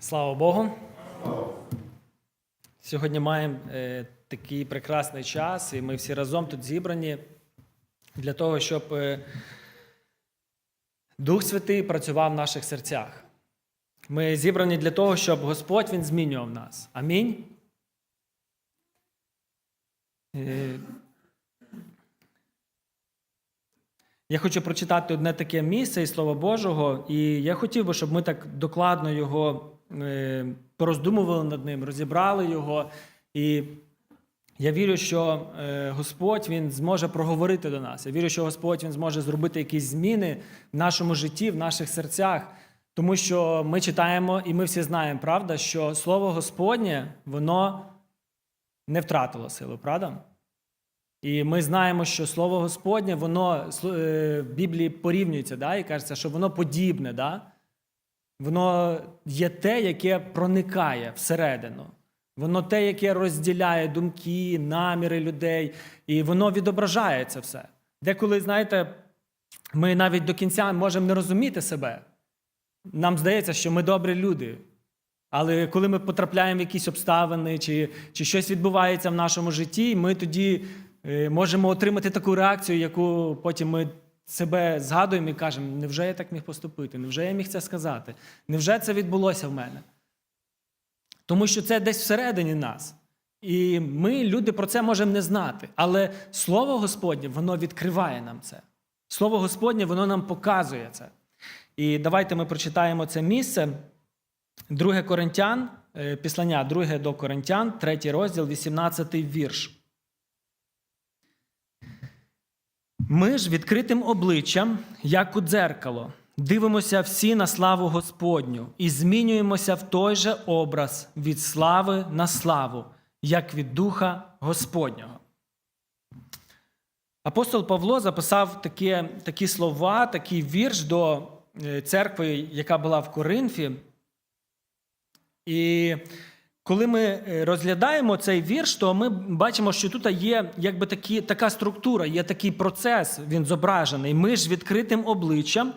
Слава Богу. Сьогодні маємо е, такий прекрасний час, і ми всі разом тут зібрані для того, щоб е, Дух Святий працював в наших серцях. Ми зібрані для того, щоб Господь Він змінював нас. Амінь. Е, Я хочу прочитати одне таке місце із Слова Божого, і я хотів би, щоб ми так докладно його пороздумували над ним, розібрали його. І я вірю, що е, Господь Він зможе проговорити до нас. Я вірю, що Господь Він зможе зробити якісь зміни в нашому житті, в наших серцях. Тому що ми читаємо і ми всі знаємо, правда, що Слово Господнє, воно не втратило силу, правда? І ми знаємо, що Слово Господнє, воно е, в Біблії порівнюється, да, і кажеться, що воно подібне, да? Воно є те, яке проникає всередину. Воно те, яке розділяє думки, наміри людей, і воно відображає це все. Деколи, знаєте, ми навіть до кінця можемо не розуміти себе. Нам здається, що ми добрі люди. Але коли ми потрапляємо в якісь обставини, чи, чи щось відбувається в нашому житті, ми тоді е, можемо отримати таку реакцію, яку потім ми себе згадуємо і кажемо: невже я так міг поступити? Невже я міг це сказати? Невже це відбулося в мене? Тому що це десь всередині нас. І ми, люди, про це можемо не знати. Але Слово Господнє, воно відкриває нам це. Слово Господнє, воно нам показує це. І давайте ми прочитаємо це місце. 2 Коринтян, е, післання 2 до Коринтян, 3 розділ, 18 вірш. Ми ж відкритим обличчям, як у дзеркало, дивимося всі на славу Господню і змінюємося в той же образ від слави на славу, як від Духа Господнього. Апостол Павло записав такі, такі слова, такий вірш до е, церкви, яка була в Коринфі. І коли ми е, розглядаємо цей вірш, то ми бачимо, що тут є якби такі, така структура, є такий процес, він зображений. Ми ж відкритим обличчям,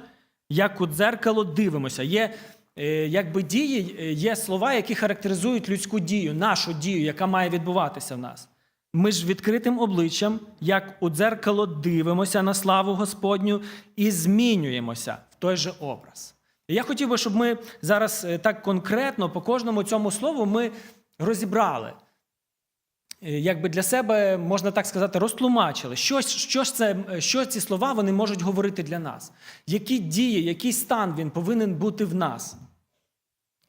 як у дзеркало, дивимося. Є е, якби дії, е, є слова, які характеризують людську дію, нашу дію, яка має відбуватися в нас. Ми ж відкритим обличчям, як у дзеркало, дивимося на славу Господню і змінюємося в той же образ. Я хотів би, щоб ми зараз е, так конкретно по кожному цьому слову ми розібрали. Е, Якби для себе, можна так сказати, розтлумачили, що, що, це, що ці слова вони можуть говорити для нас, які дії, який стан він повинен бути в нас.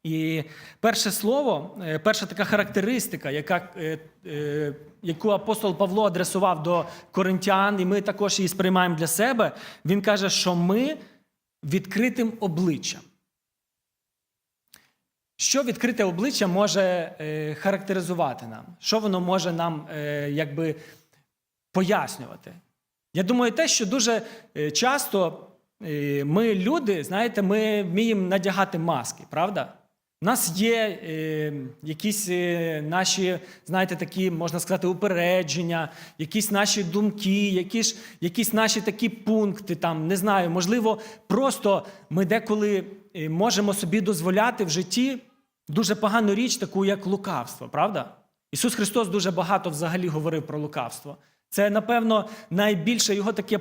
І перше слово, е, перша така характеристика, яка, е, е, яку апостол Павло адресував до коринтян, і ми також її сприймаємо для себе, він каже, що ми відкритим обличчям. Що відкрите обличчя може е, характеризувати нам? Що воно може нам е, якби пояснювати? Я думаю, те, що дуже е, часто е, ми, люди, знаєте, ми вміємо надягати маски, правда? У нас є е, якісь е, наші, знаєте, такі, можна сказати, упередження, якісь наші думки, якісь, якісь наші такі пункти, там, не знаю, можливо, просто ми деколи е, можемо собі дозволяти в житті дуже погану річ, таку як лукавство, правда? Ісус Христос дуже багато взагалі говорив про лукавство. Це, напевно, найбільше його таке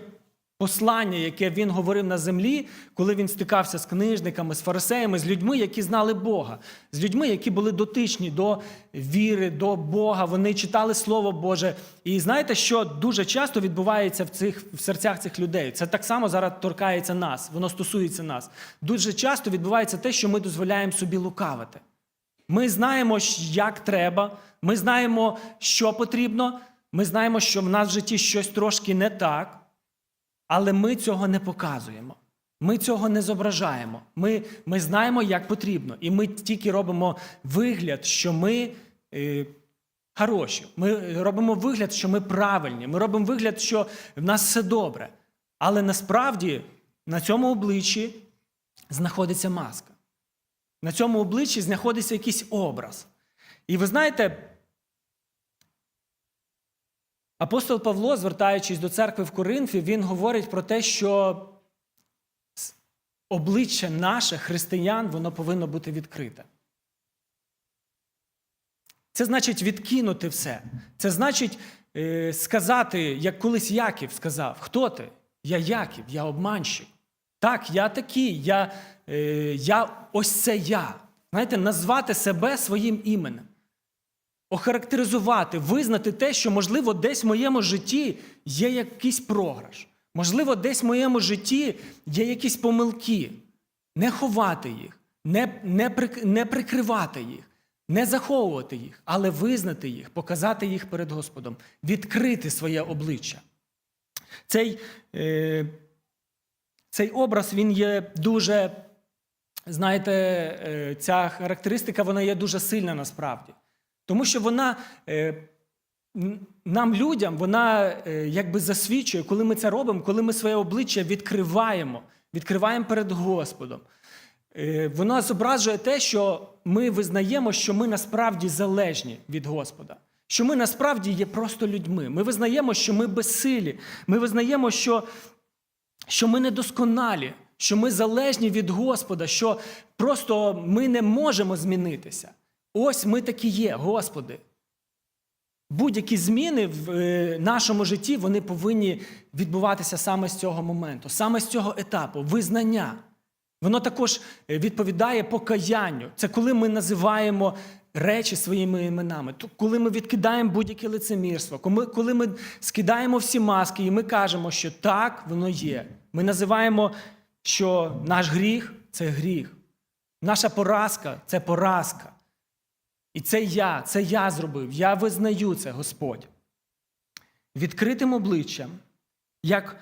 послання, яке він говорив на землі, коли він стикався з книжниками, з фарисеями, з людьми, які знали Бога, з людьми, які були дотичні до віри, до Бога. Вони читали Слово Боже. І знаєте, що дуже часто відбувається в цих в серцях цих людей? Це так само зараз торкається нас, воно стосується нас. Дуже часто відбувається те, що ми дозволяємо собі лукавити. Ми знаємо, як треба, ми знаємо, що потрібно, ми знаємо, що в нас в житті щось трошки не так. Але ми цього не показуємо. Ми цього не зображаємо. Ми ми знаємо, як потрібно. І ми тільки робимо вигляд, що ми е, хороші. Ми робимо вигляд, що ми правильні. Ми робимо вигляд, що в нас все добре. Але насправді на цьому обличчі знаходиться маска. На цьому обличчі знаходиться якийсь образ. І ви знаєте, Апостол Павло, звертаючись до церкви в Коринфі, він говорить про те, що обличчя наше християн, воно повинно бути відкрите. Це значить відкинути все. Це значить е, сказати, як колись Яків сказав: Хто ти? Я Яків, я обманщик. Так, я такий, я, е, я ось це я. Знаєте, назвати себе своїм іменем. Охарактеризувати, визнати те, що, можливо, десь в моєму житті є якийсь програш. Можливо, десь в моєму житті є якісь помилки. Не ховати їх, не, не, не прикривати їх, не заховувати їх, але визнати їх, показати їх перед Господом, відкрити своє обличчя. Цей, е, цей образ він є дуже, знаєте, е, ця характеристика вона є дуже сильна насправді. Тому що вона е, нам, людям, вона е, якби засвідчує, коли ми це робимо, коли ми своє обличчя відкриваємо, відкриваємо перед Господом. Е, Воно зображує те, що ми визнаємо, що ми насправді залежні від Господа, що ми насправді є просто людьми. Ми визнаємо, що ми безсилі. Ми визнаємо, що, що ми недосконалі, що ми залежні від Господа, що просто ми не можемо змінитися. Ось ми такі є, Господи. Будь-які зміни в е, нашому житті вони повинні відбуватися саме з цього моменту, саме з цього етапу визнання. Воно також е, відповідає покаянню. Це коли ми називаємо речі своїми іменами, коли ми відкидаємо будь-яке лицемірство, коли- коли ми скидаємо всі маски і ми кажемо, що так, воно є. Ми називаємо, що наш гріх це гріх, наша поразка це поразка. І це я, це я зробив. Я визнаю це, Господь. Відкритим обличчям, як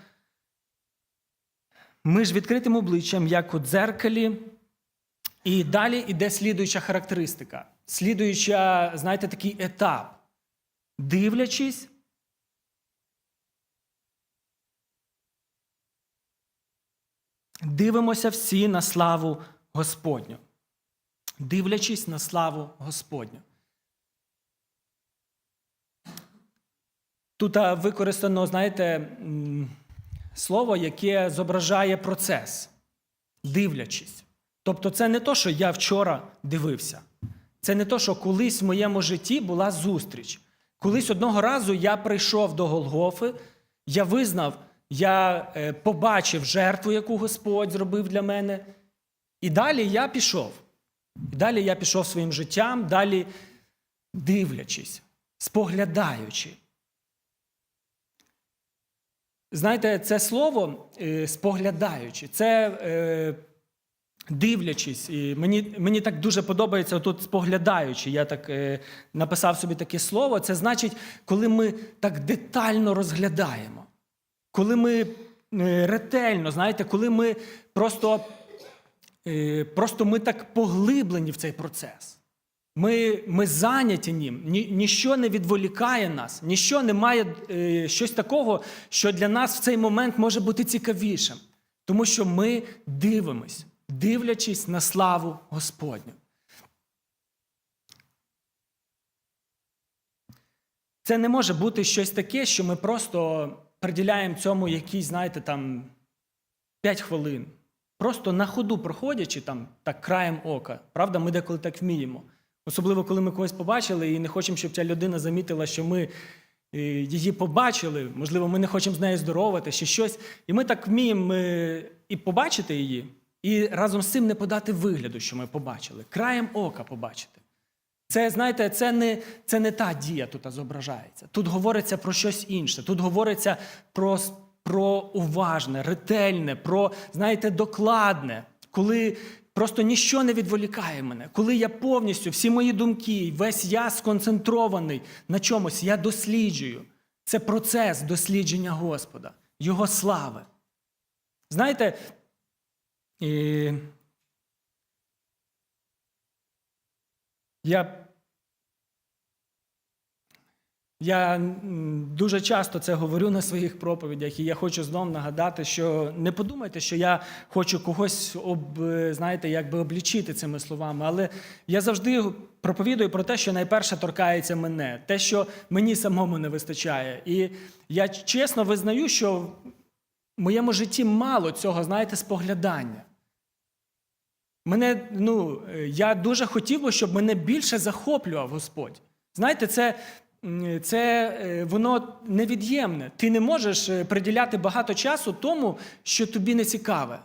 ми ж відкритим обличчям, як у дзеркалі. І далі йде слідуюча характеристика. Слідуюча, знаєте, такий етап. Дивлячись, дивимося всі на славу Господню. Дивлячись на славу Господню. Тут використано, знаєте, слово, яке зображає процес, дивлячись. Тобто, це не то, що я вчора дивився. Це не то, що колись в моєму житті була зустріч. Колись одного разу я прийшов до Голгофи, я визнав, я е, побачив жертву, яку Господь зробив для мене. І далі я пішов. І далі я пішов своїм життям, далі дивлячись, споглядаючи. Знаєте, це слово е, споглядаючи, це е, дивлячись. І мені, мені так дуже подобається тут споглядаючи. Я так е, написав собі таке слово. Це значить, коли ми так детально розглядаємо, коли ми ретельно, знаєте, коли ми просто, просто ми так поглиблені в цей процес. Ми, ми зайняті ним, Ні, ніщо не відволікає нас, ніщо не має е, щось такого, що для нас в цей момент може бути цікавішим. Тому що ми дивимось, дивлячись на славу Господню. Це не може бути щось таке, що ми просто приділяємо цьому якісь, знаєте, там 5 хвилин. Просто на ходу проходячи там так краєм ока. Правда, ми деколи так вміємо. Особливо, коли ми когось побачили і не хочемо, щоб ця людина замітила, що ми е, її побачили. Можливо, ми не хочемо з нею здоровати, чи щось. І ми так вміємо е, і побачити її, і разом з цим не подати вигляду, що ми побачили. Краєм ока побачити. Це, знаєте, це не, це не та дія тут зображається. Тут говориться про щось інше. Тут говориться про, про уважне, ретельне, про, знаєте, докладне, коли просто ніщо не відволікає мене, коли я повністю, всі мої думки, весь я сконцентрований на чомусь, я досліджую. Це процес дослідження Господа, Його слави. Знаєте, і... Я, я дуже часто це говорю на своїх проповідях, і я хочу знов нагадати, що не подумайте, що я хочу когось об, знаєте, якби облічити цими словами, але я завжди проповідую про те, що найперше торкається мене, те, що мені самому не вистачає. І я чесно визнаю, що в моєму житті мало цього, знаєте, споглядання. Мене, ну, е, я дуже хотів би, щоб мене більше захоплював Господь. Знаєте, це, це е, воно невід'ємне. Ти не можеш е, приділяти багато часу тому, що тобі не цікаве.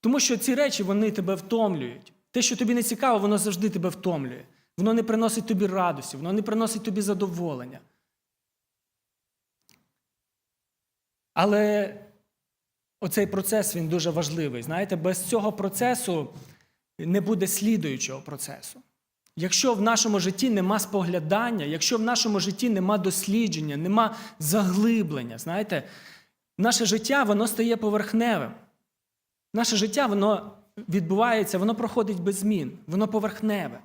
Тому що ці речі вони тебе втомлюють. Те, що тобі не цікаво, воно завжди тебе втомлює. Воно не приносить тобі радості, воно не приносить тобі задоволення. Але оцей процес він дуже важливий. Знаєте, без цього процесу не буде слідуючого процесу. Якщо в нашому житті нема споглядання, якщо в нашому житті нема дослідження, нема заглиблення, знаєте, наше життя воно стає поверхневим. Наше життя воно відбувається, воно проходить без змін, воно поверхневе.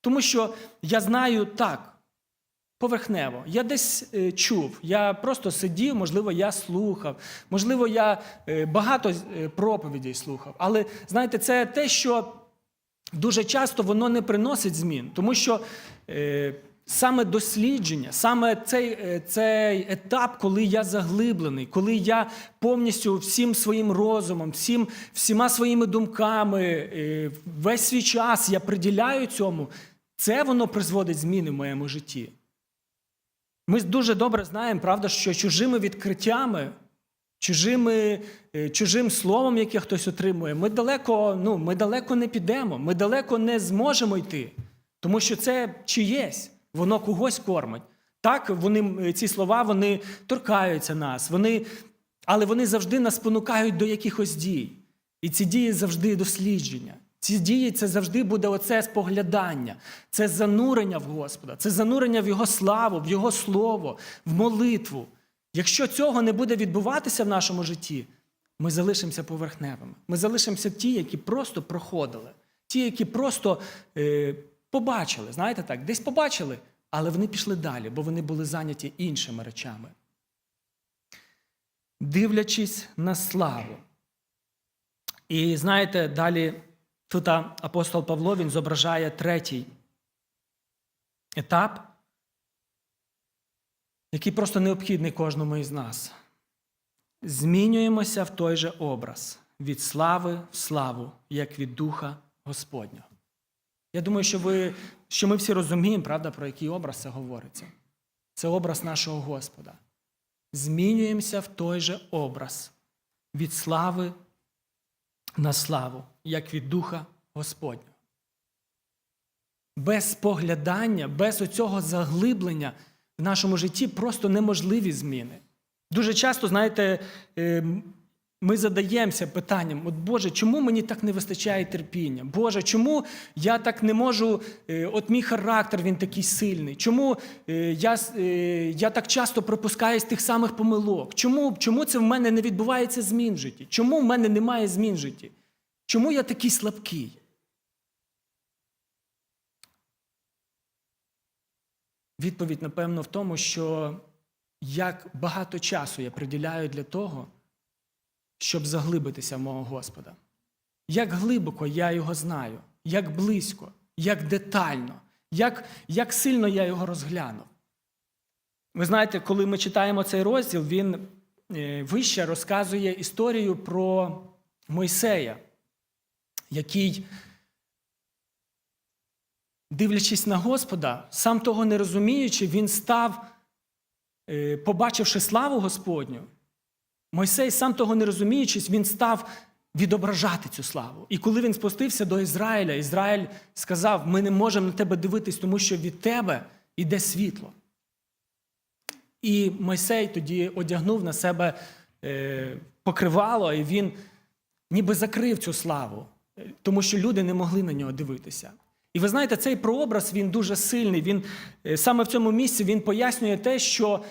Тому що я знаю так, поверхнево. Я десь е, чув, я просто сидів, можливо, я слухав, можливо, я е, багато е, проповідей слухав. Але знаєте, це те, що дуже часто воно не приносить змін, тому що е, саме дослідження, саме цей, е, цей етап, коли я заглиблений, коли я повністю всім своїм розумом, всім, всіма своїми думками, е, весь свій час я приділяю цьому, це воно призводить зміни в моєму житті. Ми дуже добре знаємо, правда, що чужими відкриттями, чужими, е, чужим словом, яке хтось отримує, ми далеко, ну, ми далеко не підемо, ми далеко не зможемо йти. Тому що це чиєсь, воно когось кормить. Так, вони, е, ці слова вони торкаються нас, вони, але вони завжди нас спонукають до якихось дій. І ці дії завжди дослідження. Ці дії це завжди буде оце споглядання, це занурення в Господа, це занурення в Його славу, в Його слово, в молитву. Якщо цього не буде відбуватися в нашому житті, ми залишимося поверхневими. Ми залишимося ті, які просто проходили, ті, які просто е, побачили, знаєте так, десь побачили, але вони пішли далі, бо вони були зайняті іншими речами. Дивлячись на славу. І знаєте, далі тут апостол Павло він зображає третій етап, який просто необхідний кожному із нас. Змінюємося в той же образ від слави в славу, як від Духа Господнього. Я думаю, що, ви, що ми всі розуміємо, правда, про який образ це говориться. Це образ нашого Господа. Змінюємося в той же образ від слави на славу, як від Духа Господнього. Без споглядання, без оцього заглиблення в нашому житті просто неможливі зміни. Дуже часто, знаєте, е, ми задаємося питанням: от Боже, чому мені так не вистачає терпіння? Боже, чому я так не можу, е, от мій характер він такий сильний? Чому е, я, я так часто пропускаюсь тих самих помилок? Чому, чому це в мене не відбувається змін в житті? Чому в мене немає змін в житті? Чому я такий слабкий? Відповідь, напевно, в тому, що як багато часу я приділяю для того, щоб заглибитися в мого Господа. Як глибоко я його знаю, як близько, як детально, як, як сильно я його розглянув. Ви знаєте, коли ми читаємо цей розділ, він е, вище розказує історію про Мойсея, який, дивлячись на Господа, сам того не розуміючи, він став, е, побачивши славу Господню, Мойсей, сам того не розуміючись, він став відображати цю славу. І коли він спустився до Ізраїля, Ізраїль сказав: ми не можемо на тебе дивитись, тому що від тебе йде світло. І Мойсей тоді одягнув на себе е, покривало, і він ніби закрив цю славу, е, тому що люди не могли на нього дивитися. І ви знаєте, цей прообраз він дуже сильний. Він е, саме в цьому місці він пояснює те, що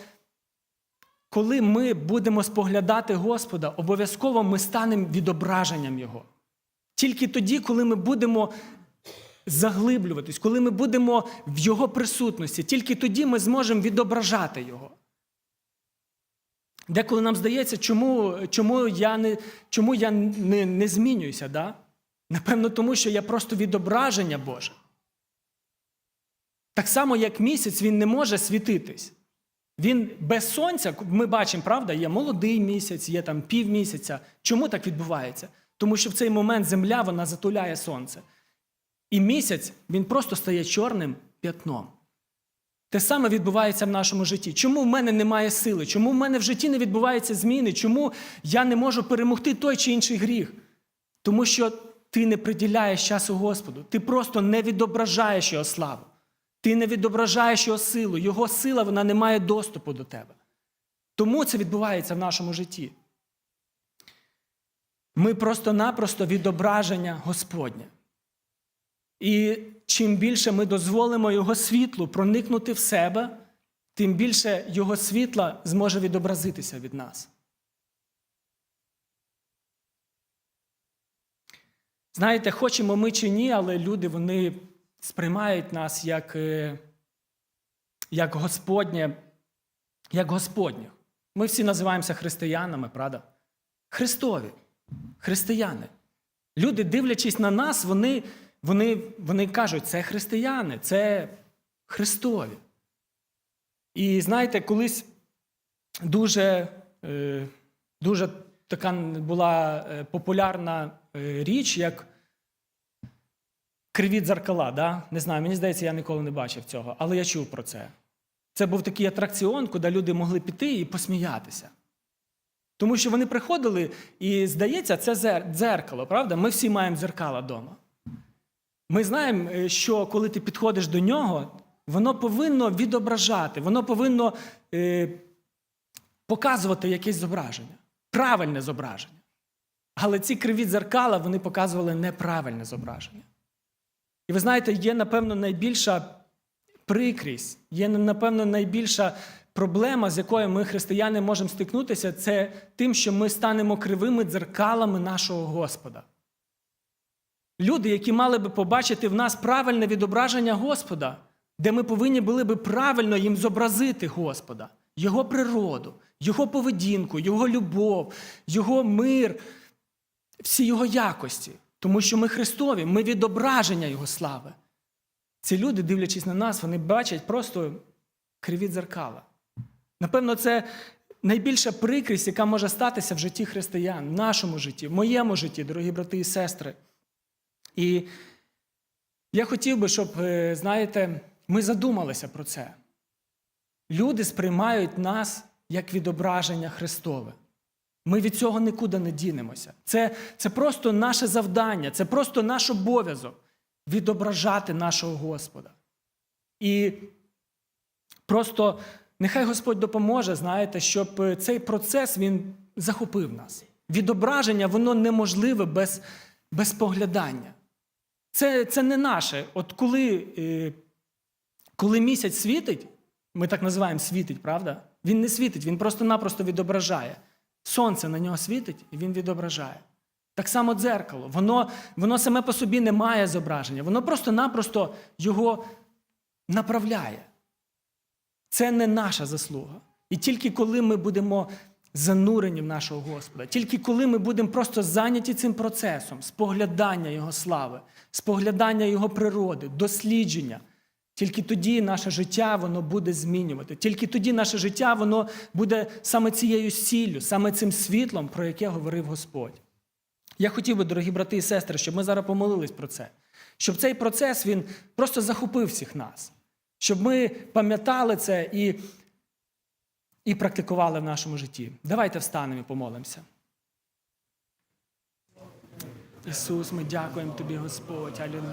коли ми будемо споглядати Господа, обов'язково ми станемо відображенням Його. Тільки тоді, коли ми будемо заглиблюватись, коли ми будемо в Його присутності, тільки тоді ми зможемо відображати Його. Деколи нам здається, чому чому я не чому я не, не змінююся. Да? Напевно, тому що я просто відображення Боже. Так само, як місяць, він не може світитись. Він без сонця, ми бачимо, правда, є молодий місяць, є там півмісяця. Чому так відбувається? Тому що в цей момент земля вона затуляє сонце. І місяць він просто стає чорним п'ятном. Те саме відбувається в нашому житті. Чому в мене немає сили? Чому в мене в житті не відбуваються зміни? Чому я не можу перемогти той чи інший гріх? Тому що ти не приділяєш часу Господу. Ти просто не відображаєш його славу. Ти не відображаєш його силу. Його сила вона не має доступу до тебе. Тому це відбувається в нашому житті. Ми просто-напросто відображення Господнє. І чим більше ми дозволимо Його світлу проникнути в себе, тим більше Його світла зможе відобразитися від нас. Знаєте, хочемо ми чи ні, але люди вони сприймають нас як, е, як Господнє, як Господніх. Ми всі називаємося християнами, правда? Христові, християни. Люди, дивлячись на нас, вони, вони, вони кажуть, це християни, це Христові. І знаєте, колись дуже, е, дуже така була е, популярна річ, як криві дзеркала. Да? Не знаю, мені здається, я ніколи не бачив цього, але я чув про це. Це був такий атракціон, куди люди могли піти і посміятися. Тому що вони приходили, і здається, це дзеркало, правда? Ми всі маємо дзеркала вдома. Ми знаємо, е, що коли ти підходиш до нього, воно повинно відображати, воно повинно е, показувати якесь зображення, правильне зображення. Але ці криві дзеркала вони показували неправильне зображення. І ви знаєте, є, напевно, найбільша прикрість, є, напевно, найбільша проблема, з якою ми, християни, можемо стикнутися, це тим, що ми станемо кривими дзеркалами нашого Господа. Люди, які мали би побачити в нас правильне відображення Господа, де ми повинні були би правильно їм зобразити Господа, Його природу, Його поведінку, Його любов, Його мир, всі Його якості. Тому що ми Христові, ми відображення Його слави. Ці люди, дивлячись на нас, вони бачать просто криві дзеркала. Напевно, це найбільша прикрість, яка може статися в житті християн, в нашому житті, в моєму житті, дорогі брати і сестри. І я хотів би, щоб, е, знаєте, ми задумалися про це. Люди сприймають нас як відображення Христове. Ми від цього нікуди не дінемося. Це, це просто наше завдання, це просто наш обов'язок відображати нашого Господа. І просто нехай Господь допоможе, знаєте, щоб е, цей процес він захопив нас. Відображення воно неможливе без, без поглядання. Це, це не наше. От коли, е, коли місяць світить, ми так називаємо світить, правда? Він не світить, він просто-напросто відображає. Сонце на нього світить, і він відображає. Так само дзеркало. Воно, воно саме по собі не має зображення, воно просто-напросто його направляє. Це не наша заслуга. І тільки коли ми будемо занурені в нашого Господа, тільки коли ми будемо просто зайняті цим процесом, споглядання Його слави, споглядання Його природи, дослідження, тільки тоді наше життя воно буде змінювати. Тільки тоді наше життя воно буде саме цією сіллю, саме цим світлом, про яке говорив Господь. Я хотів би, дорогі брати і сестри, щоб ми зараз помолились про це, щоб цей процес він просто захопив всіх нас, щоб ми пам'ятали це і, і практикували в нашому житті. Давайте встанемо і помолимося. Ісус, ми дякуємо Тобі, Господь. Алілуя.